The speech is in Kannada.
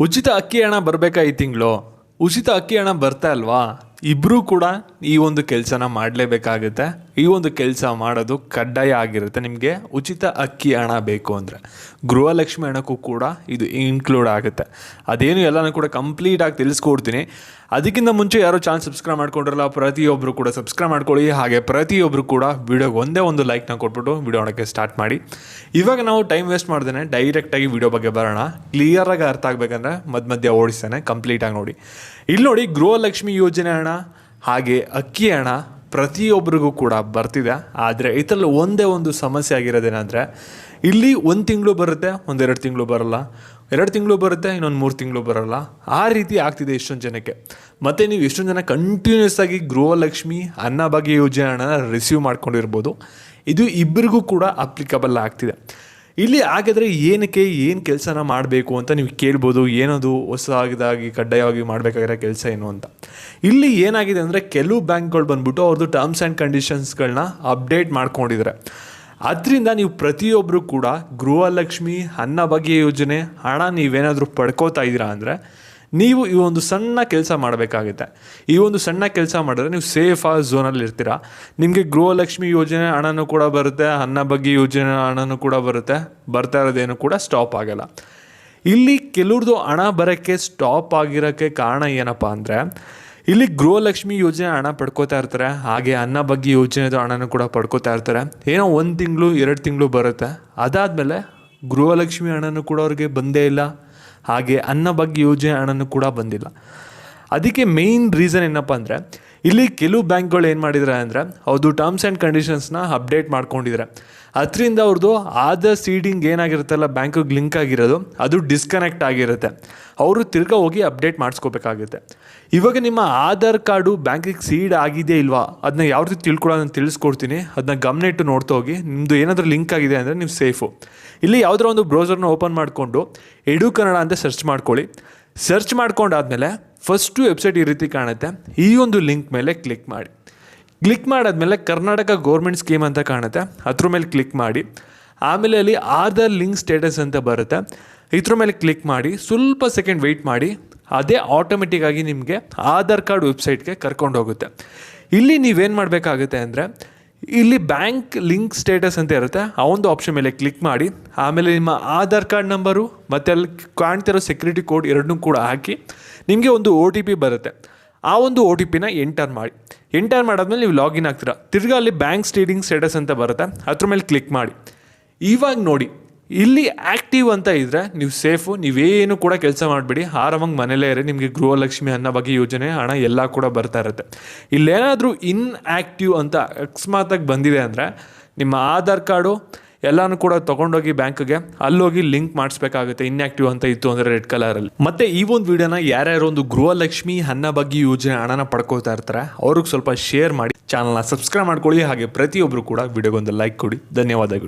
ಉಚಿತ ಅಕ್ಕಿ ಹಣ ಬರಬೇಕಾ ಈ ತಿಂಗಳು? ಉಚಿತ ಅಕ್ಕಿ ಹಣ ಬರ್ತಾ ಅಲ್ವಾ ಇಬ್ಬರೂ ಕೂಡ ಈ ಒಂದು ಕೆಲಸನ ಮಾಡಲೇಬೇಕಾಗುತ್ತೆ. ಈ ಒಂದು ಕೆಲಸ ಮಾಡೋದು ಕಡ್ಡಾಯ ಆಗಿರುತ್ತೆ. ನಿಮಗೆ ಉಚಿತ ಅಕ್ಕಿ ಹಣ ಬೇಕು ಅಂದರೆ. ಗೃಹಲಕ್ಷ್ಮಿ ಹಣಕ್ಕೂ ಕೂಡ ಇದು ಇನ್ಕ್ಲೂಡ್ ಆಗುತ್ತೆ. ಅದೇನು ಎಲ್ಲನೂ ಕೂಡ ಕಂಪ್ಲೀಟಾಗಿ ತಿಳಿಸ್ಕೊಡ್ತೀನಿ. ಅದಕ್ಕಿಂತ ಮುಂಚೆ ಯಾರೋ ಚಾನಲ್ ಸಬ್ಸ್ಕ್ರೈಬ್ ಮಾಡ್ಕೊಂಡಿರಲ್ಲ ಪ್ರತಿಯೊಬ್ಬರು ಕೂಡ ಸಬ್ಸ್ಕ್ರೈಬ್ ಮಾಡ್ಕೊಳ್ಳಿ. ಹಾಗೆ ಪ್ರತಿಯೊಬ್ಬರು ಕೂಡ ವಿಡಿಯೋಗೆ ಒಂದೇ ಒಂದು ಲೈಕ್ನ ಕೊಟ್ಬಿಟ್ಟು ವಿಡಿಯೋ ನೋಡೋಕ್ಕೆ ಸ್ಟಾರ್ಟ್ ಮಾಡಿ. ಇವಾಗ ನಾವು ಟೈಮ್ ವೇಸ್ಟ್ ಮಾಡ್ದೇನೆ ಡೈರೆಕ್ಟಾಗಿ ವಿಡಿಯೋ ಬಗ್ಗೆ ಬರೋಣ. ಕ್ಲಿಯರಾಗಿ ಅರ್ಥ ಆಗಬೇಕಂದ್ರೆ ಮಧ್ಯ ಮಧ್ಯ ಓಡಿಸ್ತೇನೆ ಕಂಪ್ಲೀಟಾಗಿ ನೋಡಿ. ಇಲ್ಲಿ ನೋಡಿ ಗೃಹಲಕ್ಷ್ಮಿ ಯೋಜನೆ ಹಣ, ಹಾಗೆ ಅಕ್ಕಿ ಹಣ ಪ್ರತಿಯೊಬ್ಬರಿಗೂ ಕೂಡ ಬರ್ತಿದೆ. ಆದರೆ ಇದರಲ್ಲಿ ಒಂದೇ ಒಂದು ಸಮಸ್ಯೆ ಆಗಿರೋದೇನೆಂದರೆ, ಇಲ್ಲಿ ಒಂದು ತಿಂಗಳು ಬರುತ್ತೆ, ಒಂದೆರಡು ತಿಂಗಳು ಬರಲ್ಲ. ಎರಡು ತಿಂಗಳು ಬರುತ್ತೆ, ಇನ್ನೊಂದು ಮೂರು ತಿಂಗಳು ಬರಲ್ಲ. ಆ ರೀತಿ ಆಗ್ತಿದೆ ಎಷ್ಟೊಂದು ಜನಕ್ಕೆ. ಮತ್ತು ನೀವು ಎಷ್ಟೊಂದು ಜನ ಕಂಟಿನ್ಯೂಸ್ ಆಗಿ ಗೃಹಲಕ್ಷ್ಮಿ ಅನ್ನಭಾಗ್ಯ ಯೋಜನೆ ಹಣನ ರಿಸೀವ್ ಮಾಡ್ಕೊಂಡಿರ್ಬೋದು. ಇದು ಇಬ್ಬರಿಗೂ ಕೂಡ ಅಪ್ಲಿಕಬಲ್ ಆಗ್ತಿದೆ. ಇಲ್ಲಿ ಹಾಗಾದರೆ ಏನಕ್ಕೆ, ಏನು ಕೆಲಸನ ಮಾಡಬೇಕು ಅಂತ ನೀವು ಕೇಳ್ಬೋದು. ಏನದು ಹೊಸದಾಗಿ ಕಡ್ಡಾಯವಾಗಿ ಮಾಡಬೇಕಾಗಿರೋ ಕೆಲಸ ಏನು ಅಂತ. ಇಲ್ಲಿ ಏನಾಗಿದೆ ಅಂದರೆ ಕೆಲವು ಬ್ಯಾಂಕ್ಗಳು ಬಂದ್ಬಿಟ್ಟು ಅವ್ರದ್ದು ಟರ್ಮ್ಸ್ ಆ್ಯಂಡ್ ಕಂಡೀಷನ್ಸ್ಗಳನ್ನ ಅಪ್ಡೇಟ್ ಮಾಡ್ಕೊಂಡಿದ್ದಾರೆ ಅದರಿಂದ ನೀವು ಪ್ರತಿಯೊಬ್ಬರು ಕೂಡ ಗೃಹಲಕ್ಷ್ಮಿ ಅನ್ನಭಾಗ್ಯ ಯೋಜನೆ, ಹಣ ನೀವೇನಾದರೂ ಪಡ್ಕೋತಾ ಇದ್ದೀರಾ ಅಂದರೆ ನೀವು ಈ ಒಂದು ಸಣ್ಣ ಕೆಲಸ ಮಾಡಬೇಕಾಗುತ್ತೆ. ಈ ಒಂದು ಸಣ್ಣ ಕೆಲಸ ಮಾಡಿದ್ರೆ ನೀವು ಸೇಫ್ ಆ ಝೋನಲ್ಲಿ ಇರ್ತೀರಾ. ನಿಮಗೆ ಗೃಹಲಕ್ಷ್ಮಿ ಯೋಜನೆ ಹಣನೂ ಕೂಡ ಬರುತ್ತೆ, ಅನ್ನ ಯೋಜನೆ ಹಣನೂ ಕೂಡ ಬರುತ್ತೆ, ಬರ್ತಾ ಇರೋದೇನು ಕೂಡ ಸ್ಟಾಪ್ ಆಗಲ್ಲ. ಇಲ್ಲಿ ಕೆಲವ್ರದ್ದು ಹಣ ಬರೋಕ್ಕೆ ಸ್ಟಾಪ್ ಆಗಿರೋಕ್ಕೆ ಕಾರಣ ಏನಪ್ಪ ಅಂದರೆ, ಇಲ್ಲಿ ಗೃಹಲಕ್ಷ್ಮಿ ಯೋಜನೆ ಹಣ ಪಡ್ಕೋತಾ ಇರ್ತಾರೆ, ಹಾಗೆ ಅನ್ನ ಬಗ್ಗೆ ಯೋಜನೆದು ಹಣನೂ ಕೂಡ ಪಡ್ಕೋತಾ ಇರ್ತಾರೆ. ಏನೋ ಒಂದು ತಿಂಗಳು, ಎರಡು ತಿಂಗಳು ಬರುತ್ತೆ. ಅದಾದಮೇಲೆ ಗೃಹಲಕ್ಷ್ಮಿ ಹಣನೂ ಕೂಡ ಅವ್ರಿಗೆ ಬಂದೇ ಇಲ್ಲ, ಹಾಗೆ ಅನ್ನ ಬಗ್ಗೆ ಯೋಜನೆ ಹಣನೂ ಕೂಡ ಬಂದಿಲ್ಲ. ಅದಕ್ಕೆ ಮೇಯ್ನ್ ರೀಸನ್ ಏನಪ್ಪ ಅಂದರೆ ಇಲ್ಲಿ ಕೆಲವು ಬ್ಯಾಂಕ್ಗಳು ಏನು ಮಾಡಿದ್ದಾರೆ ಅಂದರೆ ಅವ್ರದ್ದು ಟರ್ಮ್ಸ್ ಆ್ಯಂಡ್ ಕಂಡೀಷನ್ಸ್ನ ಅಪ್ಡೇಟ್ ಮಾಡ್ಕೊಂಡಿದ್ದಾರೆ ಅದರಿಂದ ಅವ್ರದ್ದು ಆಧಾರ್ ಸೀಡಿಂಗ್ ಏನಾಗಿರುತ್ತಲ್ಲ, ಬ್ಯಾಂಕಿಗೆ ಲಿಂಕ್ ಆಗಿರೋದು, ಅದು ಡಿಸ್ಕನೆಕ್ಟ್ ಆಗಿರುತ್ತೆ. ಅವರು ತಿರ್ಗಾ ಹೋಗಿ ಅಪ್ಡೇಟ್ ಮಾಡಿಸ್ಕೋಬೇಕಾಗುತ್ತೆ. ಇವಾಗ ನಿಮ್ಮ ಆಧಾರ್ ಕಾರ್ಡು ಬ್ಯಾಂಕಿಗೆ ಸೀಡ್ ಆಗಿದೆ ಇಲ್ವಾ? ಅದನ್ನ ಯಾವ ರೀತಿ ತಿಳ್ಕೊಳ್ಳೋದು ಅಂತ ತಿಳಿಸ್ಕೊಡ್ತೀನಿ. ಅದನ್ನ ಗಮನ ಇಟ್ಟು ನೋಡ್ತಾ ಹೋಗಿ. ನಿಮ್ಮದು ಏನಾದರೂ ಲಿಂಕ್ ಆಗಿದೆ ಅಂದರೆ ನೀವು ಸೇಫು ಇಲ್ಲಿ ಯಾವುದರ ಒಂದು ಬ್ರೌಸರ್ನ ಓಪನ್ ಮಾಡಿಕೊಂಡು, ಎಡು ಕನ್ನಡ ಅಂತ ಸರ್ಚ್ ಮಾಡ್ಕೊಳ್ಳಿ. ಸರ್ಚ್ ಮಾಡ್ಕೊಂಡಾದ್ಮೇಲೆ ಫಸ್ಟು ವೆಬ್ಸೈಟ್ ಈ ರೀತಿ ಕಾಣುತ್ತೆ. ಈ ಒಂದು ಲಿಂಕ್ ಮೇಲೆ ಕ್ಲಿಕ್ ಮಾಡಿ. ಕ್ಲಿಕ್ ಮಾಡಾದ್ಮೇಲೆ ಕರ್ನಾಟಕ ಗೌರ್ಮೆಂಟ್ ಸ್ಕೀಮ್ ಅಂತ ಕಾಣುತ್ತೆ. ಅದ್ರ ಮೇಲೆ ಕ್ಲಿಕ್ ಮಾಡಿ. ಆಮೇಲೆ ಅಲ್ಲಿ ಆಧಾರ್ ಲಿಂಕ್ ಸ್ಟೇಟಸ್ ಅಂತ ಬರುತ್ತೆ. ಇದ್ರ ಮೇಲೆ ಕ್ಲಿಕ್ ಮಾಡಿ. ಸ್ವಲ್ಪ ಸೆಕೆಂಡ್ ವೆಯ್ಟ್ ಮಾಡಿ. ಅದೇ ಆಟೋಮೆಟಿಕ್ಕಾಗಿ ನಿಮಗೆ ಆಧಾರ್ ಕಾರ್ಡ್ ವೆಬ್ಸೈಟ್ಗೆ ಕರ್ಕೊಂಡು ಹೋಗುತ್ತೆ. ಇಲ್ಲಿ ನೀವೇನು ಮಾಡಬೇಕಾಗುತ್ತೆ ಅಂದರೆ ಇಲ್ಲಿ ಬ್ಯಾಂಕ್ ಲಿಂಕ್ ಸ್ಟೇಟಸ್ ಅಂತ ಇರುತ್ತೆ. ಆ ಒಂದು ಆಪ್ಷನ್ ಮೇಲೆ ಕ್ಲಿಕ್ ಮಾಡಿ. ಆಮೇಲೆ ನಿಮ್ಮ ಆಧಾರ್ ಕಾರ್ಡ್ ನಂಬರು, ಮತ್ತು ಅಲ್ಲಿ ಕಾಣ್ತಿರೋ ಸೆಕ್ಯೂರಿಟಿ ಕೋಡ್ ಎರಡನ್ನೂ ಕೂಡ ಹಾಕಿ. ನಿಮಗೆ ಒಂದು ಒ ಟಿ ಪಿ ಬರುತ್ತೆ. ಆ ಒಂದು ಒ ಟಿ ಪಿನ ಎಂಟರ್ ಮಾಡಿ. ಎಂಟರ್ ಮಾಡಾದ್ಮೇಲೆ ನೀವು ಲಾಗಿನ್ ಆಗ್ತೀರಾ. ತಿರ್ಗಾ ಅಲ್ಲಿ ಬ್ಯಾಂಕ್ ಸ್ಟೇಟಿಂಗ್ ಸ್ಟೇಟಸ್ ಅಂತ ಬರುತ್ತೆ. ಅದ್ರ ಮೇಲೆ ಕ್ಲಿಕ್ ಮಾಡಿ. ಇವಾಗ ನೋಡಿ ಇಲ್ಲಿ ಆ್ಯಕ್ಟಿವ್ ಅಂತ ಇದ್ದರೆ ನೀವು ಸೇಫು ನೀವೇನು ಕೂಡ ಕೆಲಸ ಮಾಡಬೇಡಿ. ಆರಾಮಾಗಿ ಮನೇಲೇ ಇರಿ. ನಿಮಗೆ ಗೃಹಲಕ್ಷ್ಮಿ ಅನ್ನೋ ಬಗ್ಗೆ ಯೋಜನೆ, ಹಣ ಎಲ್ಲ ಕೂಡ ಬರ್ತಾ ಇರುತ್ತೆ. ಇಲ್ಲೇನಾದರೂ ಇನ್ ಆ್ಯಕ್ಟಿವ್ ಅಂತ ಅಕಸ್ಮಾತಾಗಿ ಬಂದಿದೆ ಅಂದರೆ ನಿಮ್ಮ ಆಧಾರ್ ಕಾರ್ಡು ಎಲ್ಲಾನು ಕೂಡ ತೊಗೊಂಡೋಗಿ ಬ್ಯಾಂಕ್ಗೆ, ಅಲ್ಲೋಗಿ ಲಿಂಕ್ ಮಾಡಿಸ್ಬೇಕಾಗುತ್ತೆ. ಇನ್ಆಕ್ಟಿವ್ ಅಂತ ಇತ್ತು ಅಂದರೆ ರೆಡ್ ಕಲರಲ್ಲಿ. ಮತ್ತೆ ಈ ಒಂದು ವಿಡಿಯೋನ ಯಾರ್ಯಾರು ಒಂದು ಗೃಹಲಕ್ಷ್ಮಿ ಅನ್ನ ಬಗ್ಗೆ ಯೋಜನೆ ಹಣನ ಪಡ್ಕೋತಾ ಇರ್ತಾರೆ, ಅವ್ರಿಗೆ ಸ್ವಲ್ಪ ಶೇರ್ ಮಾಡಿ. ಚಾನಲ್ನ ಸಬ್ಸ್ಕ್ರೈಬ್ ಮಾಡ್ಕೊಳ್ಳಿ. ಹಾಗೆ ಪ್ರತಿಯೊಬ್ಬರು ಕೂಡ ವಿಡಿಯೋಗೊಂದು ಲೈಕ್ ಕೊಡಿ. ಧನ್ಯವಾದಗಳು.